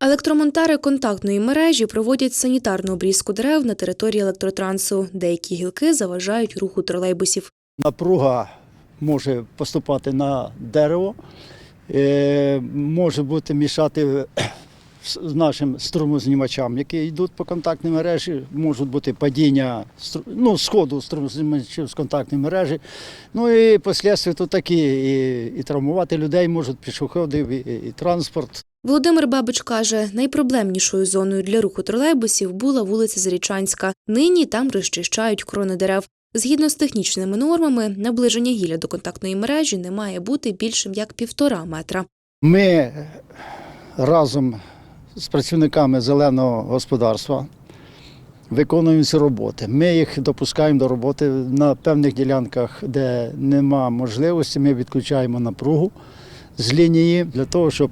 Електромонтари контактної мережі проводять санітарну обрізку дерев на території електротрансу. Деякі гілки заважають руху тролейбусів. Напруга може поступати на дерево, е, може бути мішати з нашим струмознімачам, які йдуть по контактній мережі, можуть бути падіння ну, сходу струмознімачів з контактної мережі. Ну і послідствия тут такі, і, і травмувати людей можуть пішоходів, і, і, і транспорт. Володимир Бабич каже, найпроблемнішою зоною для руху тролейбусів була вулиця Зарічанська. Нині там розчищають крони дерев. Згідно з технічними нормами, наближення гілля до контактної мережі не має бути більшим як півтора метра. Ми разом з працівниками зеленого господарства виконуємо ці роботи. Ми їх допускаємо до роботи на певних ділянках, де нема можливості. Ми відключаємо напругу з лінії для того, щоб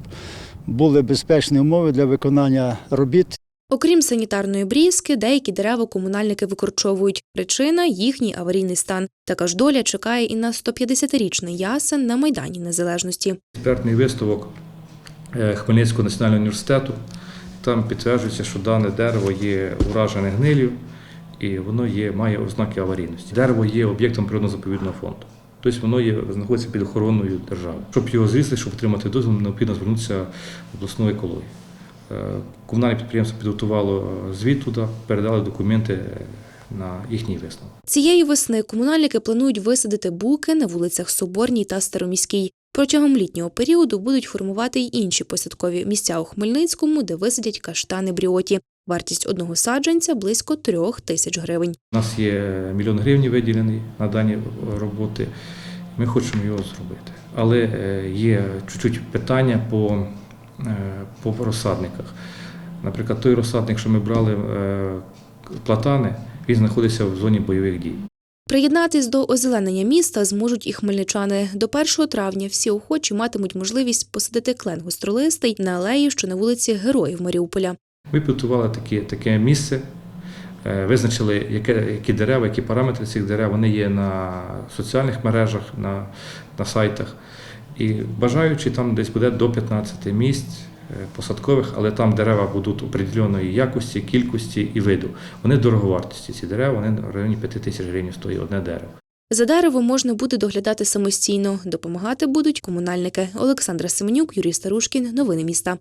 були безпечні умови для виконання робіт. Окрім санітарної брізки, деякі дерева комунальники викорчовують. Причина їхній аварійний стан. Така ж доля чекає і на 150-річний ясен на Майдані Незалежності. експертний висновок е, Хмельницького національного університету. Там підтверджується, що дане дерево є уражене гнилю і воно є, має ознаки аварійності. Дерево є об'єктом природно-заповідного фонду. Тобто воно є, знаходиться під охороною держави. Щоб його зрізати, щоб отримати дозвіл, необхідно звернутися в обласну екологію. Е, Комунальне підприємство підготувало е, звіт туди, передали документи е, на їхній висновок. Цієї весни комунальники планують висадити буки на вулицях Соборній та Староміській. Протягом літнього періоду будуть формувати й інші посадкові місця у Хмельницькому, де висадять каштани бріоті. Вартість одного саджанця близько трьох тисяч гривень. У нас є мільйон гривень виділений на дані роботи. Ми хочемо його зробити. Але е, є чуть-чуть питання по, е, по розсадниках. Наприклад, той розсадник, що ми брали е, платани, він знаходиться в зоні бойових дій. Приєднатись до озеленення міста зможуть і хмельничани. До 1 травня всі охочі матимуть можливість посадити клен гостролистий на алеї, що на вулиці Героїв Маріуполя. Ми підготували таке, таке місце, е, визначили, яке, які дерева, які параметри цих дерев. Вони є на соціальних мережах, на, на сайтах. І бажаючи, там десь буде до 15 місць посадкових, але там дерева будуть определеної якості, кількості і виду. Вони дороговартості. Ці дерева вони в районі 5 тисяч гривень стоїть одне дерево. За деревом можна буде доглядати самостійно. Допомагати будуть комунальники. Олександра Семенюк, Юрій Старушкін. Новини міста.